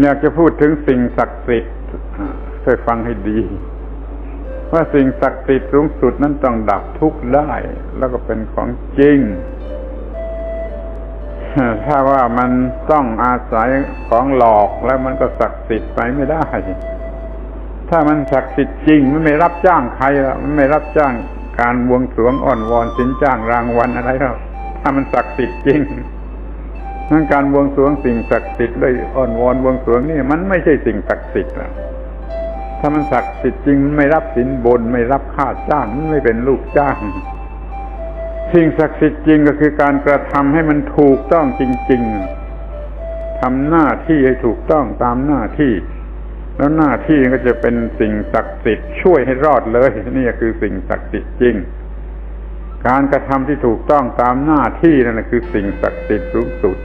อยากจะพูดถึงสิ่งศักดิ์สิทธิ์ช่วยฟังให้ดี ว่าสิ่งศักดิ์สิทธิ์สูงสุดนั้นต้องดับทุกข์ได้ แล้วก็เป็นของจริง ถ้าว่ามันต้องอาศัยของหลอกแล้วมันก็ศักดิ์สิทธิ์ไปไม่ได้ ถ้ามันศักดิ์สิทธิ์จริง มันไม่รับจ้างใครแล้วมันไม่รับจ้างการบวงสรวงอ่อนวอนสินจ้างรางวัลอะไรแล้วถ้ามันศักดิ์สิทธิ์จริง นั่นการบวงสรวงสิ่งศักดิ์สิทธิ์เลยอ่อนวอนบวงสรวงนี่มันไม่ใช่สิ่งศักดิ์สิทธิ์แล้วถ้ามันศักดิ์สิทธิ์จริงมันไม่รับสินบนไม่รับค่าจ้างมันไม่เป็นลูกจ้างสิ่งศักดิ์สิทธิ์จริงก็คือการกระทำให้มันถูกต้องจริง ๆทำหน้าที่ให้ถูกต้องตามหน้าที่ แล้วหน้าที่ก็จะเป็นสิ่งศักดิ์สิทธิ์ช่วยให้รอดเลยนี่คือสิ่งศักดิ์สิทธิ์จริง การกระทำที่ถูกต้องตามหน้าที่นั่นแหละคือสิ่งศักดิ์สิทธิ์สูงสุด